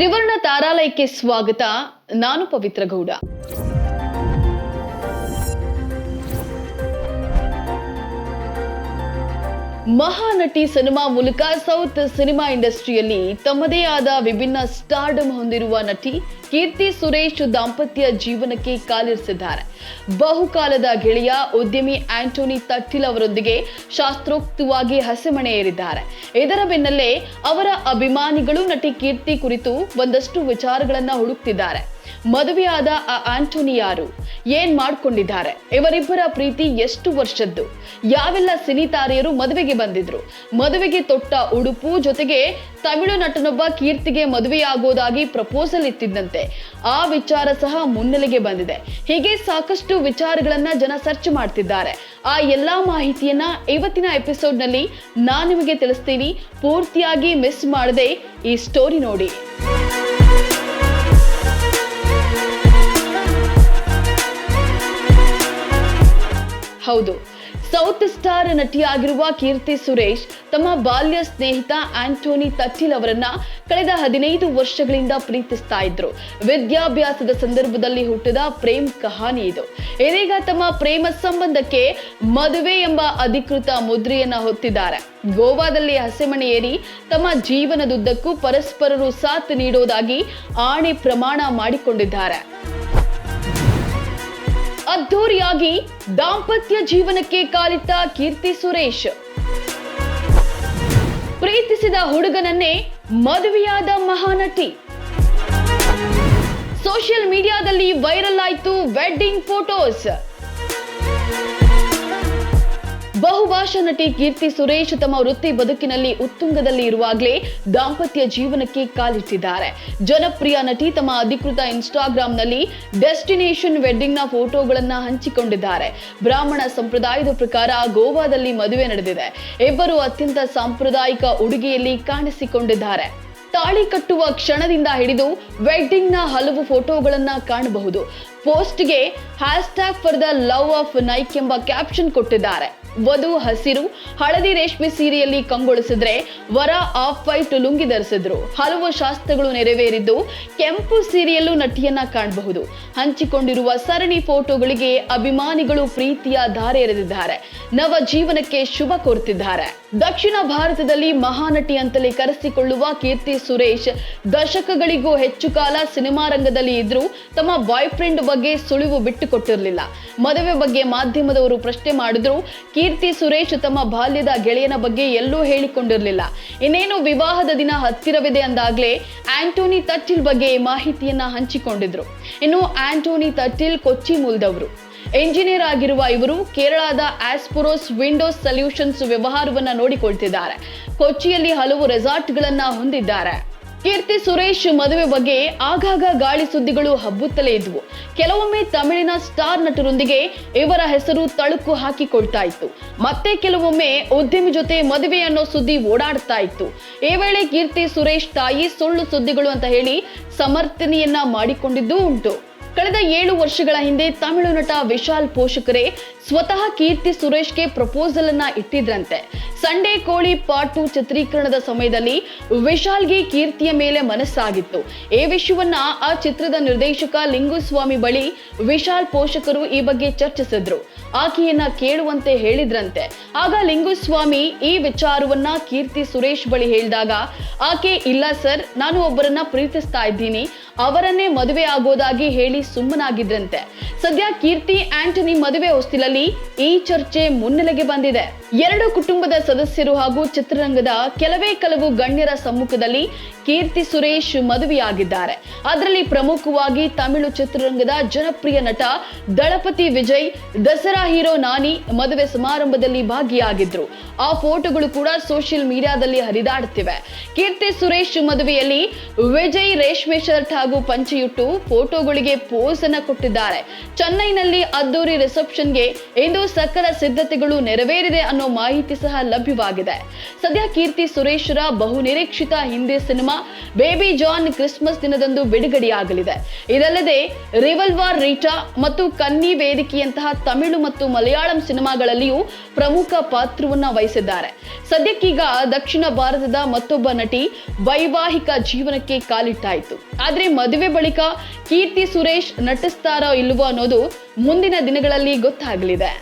ತ್ರಿವರ್ಣ ತಾರಾಲಯಕ್ಕೆ ಸ್ವಾಗತ. ನಾನು ಪವಿತ್ರ ಗೌಡ. ಮಹಾನಟಿ ಸಿನಿಮಾ ಮೂಲಕ ಸೌತ್ ಸಿನಿಮಾ ಇಂಡಸ್ಟ್ರಿಯಲ್ಲಿ ತಮ್ಮದೇ ಆದ ವಿಭಿನ್ನ ಸ್ಟಾರ್ಡಮ್ ಹೊಂದಿರುವ ನಟಿ ಕೀರ್ತಿ ಸುರೇಶ್ ದಾಂಪತ್ಯ ಜೀವನಕ್ಕೆ ಕಾಲಿರಿಸಿದ್ದಾರೆ. ಬಹುಕಾಲದ ಗೆಳೆಯ ಉದ್ಯಮಿ ಆಂಟೋನಿ ತಟ್ಟಿಲ್ ಅವರೊಂದಿಗೆ ಶಾಸ್ತ್ರೋಕ್ತವಾಗಿ ಹಸೆಮಣೆ ಏರಿದ್ದಾರೆ. ಇದರ ಬೆನ್ನಲ್ಲೇ ಅವರ ಅಭಿಮಾನಿಗಳು ನಟಿ ಕೀರ್ತಿ ಕುರಿತು ಒಂದಷ್ಟು ವಿಚಾರಗಳನ್ನು ಹುಡುಕ್ತಿದ್ದಾರೆ. ಮದುವೆಯಾದ ಆ ಆಂಟೋನಿ ಯಾರು ಏನ್ ಮಾಡ್ಕೊಂಡಿದ್ದಾರೆ? ಇವರಿಬ್ಬರ ಪ್ರೀತಿ ಎಷ್ಟು ವರ್ಷದ್ದು? ಯಾವೆಲ್ಲ ಸಿನಿತಾರೆಯರು ಮದುವೆಗೆ ಬಂದಿದ್ರು? ಮದುವೆಗೆ ತೊಟ್ಟ ಉಡುಪು ಜೊತೆಗೆ ತಮಿಳು ನಟನೊಬ್ಬ ಕೀರ್ತಿಗೆ ಮದುವೆಯಾಗೋದಾಗಿ ಪ್ರಪೋಸಲ್ ಇತ್ತಿದ್ದಂತೆ ಆ ವಿಚಾರ ಸಹ ಮುನ್ನೆಲೆಗೆ ಬಂದಿದೆ. ಹೀಗೆ ಸಾಕಷ್ಟು ವಿಚಾರಗಳನ್ನ ಜನ ಸರ್ಚ್ ಮಾಡ್ತಿದ್ದಾರೆ. ಆ ಎಲ್ಲಾ ಮಾಹಿತಿಯನ್ನ ಇವತ್ತಿನ ಎಪಿಸೋಡ್ನಲ್ಲಿ ನಾನು ನಿಮಗೆ ತಿಳಿಸ್ತೀನಿ. ಪೂರ್ತಿಯಾಗಿ ಮಿಸ್ ಮಾಡದೆ ಈ ಸ್ಟೋರಿ ನೋಡಿ. ಹೌದು. ಸೌತ್ ಸ್ಟಾರ್ ನಟಿಯಾಗಿರುವ ಕೀರ್ತಿ ಸುರೇಶ್, ತಮ್ಮ ಬಾಲ್ಯ ಸ್ನೇಹಿತ ಆಂಟೋನಿ ತಟ್ಟಿಲ್ ಅವರನ್ನ ಕಳೆದ ಹದಿನೈದು ವರ್ಷಗಳಿಂದ ಪ್ರೀತಿಸ್ತಾ ಇದ್ರು. ವಿದ್ಯಾಭ್ಯಾಸದ ಸಂದರ್ಭದಲ್ಲಿ ಹುಟ್ಟಿದ ಪ್ರೇಮ್ ಕಹಾನಿ ಇದು. ಇದೀಗ ತಮ್ಮ ಪ್ರೇಮ ಸಂಬಂಧಕ್ಕೆ ಮದುವೆ ಎಂಬ ಅಧಿಕೃತ ಮುದ್ರೆಯನ್ನ ಹೊತ್ತಿದ್ದಾರೆ. ಗೋವಾದಲ್ಲಿ ಹಸೆಮಣೆ ತಮ್ಮ ಜೀವನದುದ್ದಕ್ಕೂ ಪರಸ್ಪರರು ಸಾಥ್ ನೀಡೋದಾಗಿ ಆಣೆ ಪ್ರಮಾಣ ಮಾಡಿಕೊಂಡಿದ್ದಾರೆ. ಅದ್ಧೂರಿಯಾಗಿ ದಾಂಪತ್ಯ ಜೀವನಕ್ಕೆ ಕಾಲಿತ ಕೀರ್ತಿ ಸುರೇಶ್. ಪ್ರೀತಿಸಿದ ಹುಡುಗನನ್ನೇ ಮದುವೆಯಾದ ಮಹಾನಟಿ. ಸೋಷಿಯಲ್ ಮೀಡಿಯಾದಲ್ಲಿ ವೈರಲ್ ಆಯಿತು ವೆಡ್ಡಿಂಗ್ ಫೋಟೋಸ್. ಬಹುಭಾಷಾ ನಟಿ ಕೀರ್ತಿ ಸುರೇಶ್ ತಮ್ಮ ವೃತ್ತಿ ಬದುಕಿನಲ್ಲಿ ಉತ್ತುಂಗದಲ್ಲಿ ಇರುವಾಗಲೇ ದಾಂಪತ್ಯ ಜೀವನಕ್ಕೆ ಕಾಲಿಟ್ಟಿದ್ದಾರೆ. ಜನಪ್ರಿಯ ನಟಿ ತಮ್ಮ ಅಧಿಕೃತ ಇನ್ಸ್ಟಾಗ್ರಾಂನಲ್ಲಿ ಡೆಸ್ಟಿನೇಷನ್ ವೆಡ್ಡಿಂಗ್ನ ಫೋಟೋಗಳನ್ನ ಹಂಚಿಕೊಂಡಿದ್ದಾರೆ. ಬ್ರಾಹ್ಮಣ ಸಂಪ್ರದಾಯದ ಪ್ರಕಾರ ಗೋವಾದಲ್ಲಿ ಮದುವೆ ನಡೆದಿದೆ. ಇಬ್ಬರು ಅತ್ಯಂತ ಸಾಂಪ್ರದಾಯಿಕ ಉಡುಗೆಯಲ್ಲಿ ಕಾಣಿಸಿಕೊಂಡಿದ್ದಾರೆ. ತಾಳಿ ಕಟ್ಟುವ ಕ್ಷಣದಿಂದ ಹಿಡಿದು ವೆಡ್ಡಿಂಗ್ನ ಹಲವು ಫೋಟೋಗಳನ್ನು ಕಾಣಬಹುದು. ಪೋಸ್ಟ್ಗೆ hashtag for the love of Nyke ಎಂಬ ಕ್ಯಾಪ್ಷನ್ ಕೊಟ್ಟಿದ್ದಾರೆ. ವಧು ಹಸಿರು, ಹಳದಿ ರೇಷ್ಮೆ ಸೀರೆಯಲ್ಲಿ ಕಂಗೊಳಿಸಿದ್ರೆ ವರ ಆಫ್ ವೈಟ್ ಲುಂಗಿ ಧರಿಸಿದ್ರು. ಹಲವು ಶಾಸ್ತ್ರಗಳು ನೆರವೇರಿದ್ದು ಕೆಂಪು ಸೀರೆಯಲ್ಲೂ ನಟಿಯನ್ನ ಕಾಣಬಹುದು. ಹಂಚಿಕೊಂಡಿರುವ ಸರಣಿ ಫೋಟೋಗಳಿಗೆ ಅಭಿಮಾನಿಗಳು ಪ್ರೀತಿಯ ಧಾರೆ ಎರೆದಿದ್ದಾರೆ. ನವ ಜೀವನಕ್ಕೆ ಶುಭ ಕೋರುತ್ತಿದ್ದಾರೆ ದಕ್ಷಿಣ ಭಾರತದಲ್ಲಿ ಮಹಾನಟಿ ಅಂತಲೇ ಕರೆಸಿಕೊಳ್ಳುವ ಕೀರ್ತಿ ಸುರೇಶ್ ದಶಕಗಳಿಗೂ ಹೆಚ್ಚು ಕಾಲ ಸಿನಿಮಾ ರಂಗದಲ್ಲಿ ಇದ್ರೂ ತಮ್ಮ ಬಾಯ್ ಫ್ರೆಂಡ್ ಬಗ್ಗೆ ಸುಳಿವು ಬಿಟ್ಟುಕೊಟ್ಟಿರಲಿಲ್ಲ. ಮದುವೆ ಬಗ್ಗೆ ಮಾಧ್ಯಮದವರು ಪ್ರಶ್ನೆ ಮಾಡಿದ್ರು ಕೀರ್ತಿ ಸುರೇಶ್ ತಮ್ಮ ಬಾಲ್ಯದ ಗೆಳೆಯನ ಬಗ್ಗೆ ಎಲ್ಲೂ ಹೇಳಿಕೊಂಡಿರಲಿಲ್ಲ. ಇನ್ನೇನು ವಿವಾಹದ ದಿನ ಹತ್ತಿರವಿದೆ ಅಂದಾಗಲೇ ಆಂಟೋನಿ ತಟ್ಟಿಲ್ ಬಗ್ಗೆ ಮಾಹಿತಿಯನ್ನ ಹಂಚಿಕೊಂಡಿದ್ರು. ಇನ್ನು ಆಂಟೋನಿ ತಟ್ಟಿಲ್ ಕೊಚ್ಚಿ ಮೂಲದವರು. ಎಂಜಿನಿಯರ್ ಆಗಿರುವ ಇವರು ಕೇರಳದ ಆಸ್ಪುರೋಸ್ ವಿಂಡೋಸ್ ಸೊಲ್ಯೂಷನ್ಸ್ ವ್ಯವಹಾರವನ್ನ ನೋಡಿಕೊಳ್ತಿದ್ದಾರೆ. ಕೊಚ್ಚಿಯಲ್ಲಿ ಹಲವು ರೆಸಾರ್ಟ್ಗಳನ್ನು ಹೊಂದಿದ್ದಾರೆ. ಕೀರ್ತಿ ಸುರೇಶ್ ಮದುವೆ ಬಗ್ಗೆ ಆಗಾಗ ಗಾಳಿ ಸುದ್ದಿಗಳು ಹಬ್ಬುತ್ತಲೇ ಇದ್ವು. ಕೆಲವೊಮ್ಮೆ ತಮಿಳಿನ ಸ್ಟಾರ್ ನಟರೊಂದಿಗೆ ಇವರ ಹೆಸರು ತಳುಕು ಹಾಕಿಕೊಳ್ತಾ ಇತ್ತು. ಮತ್ತೆ ಕೆಲವೊಮ್ಮೆ ಉದ್ಯಮಿ ಜೊತೆ ಮದುವೆ ಅನ್ನೋ ಸುದ್ದಿ ಓಡಾಡ್ತಾ ಇತ್ತು. ಈ ವೇಳೆ ಕೀರ್ತಿ ಸುರೇಶ್ ತಾಯಿ ಸುಳ್ಳು ಸುದ್ದಿಗಳು ಅಂತ ಹೇಳಿ ಸಮರ್ಥನೆಯನ್ನ ಮಾಡಿಕೊಂಡಿದ್ದೂ ಉಂಟು. ಕಳೆದ ಏಳು ವರ್ಷಗಳ ಹಿಂದೆ ತಮಿಳು ನಟ ವಿಶಾಲ್ ಪೋಷಕರೇ ಸ್ವತಃ ಕೀರ್ತಿ ಸುರೇಶ್ಗೆ ಪ್ರಪೋಸಲ್ ಅನ್ನ ಇಟ್ಟಿದ್ರಂತೆ. ಸಂಡೇ ಕೋಳಿ ಪಾರ್ಟ್ ಟು ಚಿತ್ರೀಕರಣದ ಸಮಯದಲ್ಲಿ ವಿಶಾಲ್ಗೆ ಕೀರ್ತಿಯ ಮೇಲೆ ಮನಸ್ಸಾಗಿತ್ತು. ಈ ವಿಷಯವನ್ನ ಆ ಚಿತ್ರದ ನಿರ್ದೇಶಕ ಲಿಂಗುಸ್ವಾಮಿ ಬಳಿ ವಿಶಾಲ್ ಪೋಷಕರು ಈ ಬಗ್ಗೆ ಚರ್ಚಿಸಿದ್ರು. ಆಕೆಯನ್ನ ಕೇಳುವಂತೆ ಹೇಳಿದ್ರಂತೆ. ಆಗ ಲಿಂಗುಸ್ವಾಮಿ ಈ ವಿಚಾರವನ್ನ ಕೀರ್ತಿ ಸುರೇಶ್ ಬಳಿ ಹೇಳಿದಾಗ, ಆಕೆ, ಇಲ್ಲ ಸರ್, ನಾನು ಒಬ್ಬರನ್ನ ಪ್ರೀತಿಸ್ತಾ ಇದ್ದೀನಿ. ಅವರನ್ನೇ ಮದುವೆ ಆಗೋದಾಗಿ ಹೇಳಿ ಸುಮ್ಮನಾಗಿದ್ರಂತೆ. ಸದ್ಯ ಕೀರ್ತಿ ಆಂಟನಿ ಮದುವೆ ಹೊಸ್ತಿಲಲ್ಲಿ ಈ ಚರ್ಚೆ ಮುನ್ನೆಲೆಗೆ ಬಂದಿದೆ. ಎರಡು ಕುಟುಂಬದ ಸದಸ್ಯರು ಹಾಗೂ ಚಿತ್ರರಂಗದ ಕೆಲವೇ ಕೆಲವು ಗಣ್ಯರ ಸಮ್ಮುಖದಲ್ಲಿ ಕೀರ್ತಿ ಸುರೇಶ್ ಮದುವೆಯಾಗಿದ್ದಾರೆ. ಅದರಲ್ಲಿ ಪ್ರಮುಖವಾಗಿ ತಮಿಳು ಚಿತ್ರರಂಗದ ಜನಪ್ರಿಯ ನಟ ದಳಪತಿ ವಿಜಯ್, ದಸರಾ ಹೀರೋ ನಾನಿ ಮದುವೆ ಸಮಾರಂಭದಲ್ಲಿ ಭಾಗಿಯಾಗಿದ್ರು. ಆ ಫೋಟೋಗಳು ಕೂಡ ಸೋಷಿಯಲ್ ಮೀಡಿಯಾದಲ್ಲಿ ಹರಿದಾಡುತ್ತಿವೆ. ಕೀರ್ತಿ ಸುರೇಶ್ ಮದುವೆಯಲ್ಲಿ ವಿಜಯ್ ರೇಷ್ಮೆ ಶರ್ಟ್ ಹಾಗೂ ಪಂಚೆಯುಟ್ಟು ಫೋಟೋಗಳಿಗೆ ಪೋಸ್ ಅನ್ನ ಕೊಟ್ಟಿದ್ದಾರೆ. ಚೆನ್ನೈನಲ್ಲಿ ಅದ್ದೂರಿ ರಿಸೆಪ್ಷನ್ಗೆ ಇಂದು ಸಕಲ ಸಿದ್ಧತೆಗಳು ನೆರವೇರಿದೆ ಅನ್ನೋ ಮಾಹಿತಿ ಸಹ ಲಭ್ಯವಾಗಿದೆ. ಸದ್ಯ ಕೀರ್ತಿ ಸುರೇಶ್ರ ಬಹುನಿರೀಕ್ಷಿತ Hindi cinema Baby John Christmas ದಿನದಂದು ಬಿಡುಗಡೆಯಾಗಲಿದೆ. ಇದಲ್ಲದೆ ರಿವಲ್ವಾರ್ ರೀಟಾ ಮತ್ತು ಕನ್ನಿ ವೇದಿಕೆಯಂತಹ ತಮಿಳು ಮತ್ತು ಮಲಯಾಳಂ ಸಿನಿಮಾಗಳಲ್ಲಿಯೂ ಪ್ರಮುಖ ಪಾತ್ರವನ್ನ ವಹಿಸಿದ್ದಾರೆ. ಸದ್ಯಕ್ಕೀಗ ದಕ್ಷಿಣ ಭಾರತದ ಮತ್ತೊಬ್ಬ ನಟಿ ವೈವಾಹಿಕ ಜೀವನಕ್ಕೆ ಕಾಲಿಟ್ಟಾಯಿತು. ಆದ್ರೆ ಮದುವೆ ಬಳಿಕ ಕೀರ್ತಿ ಸುರೇಶ್ ನಟಿಸ್ತಾರೋ ಇಲ್ವೋ ಅನ್ನೋದು ಮುಂದಿನ ದಿನಗಳಲ್ಲಿ ಗೊತ್ತಾಗಲಿದೆ.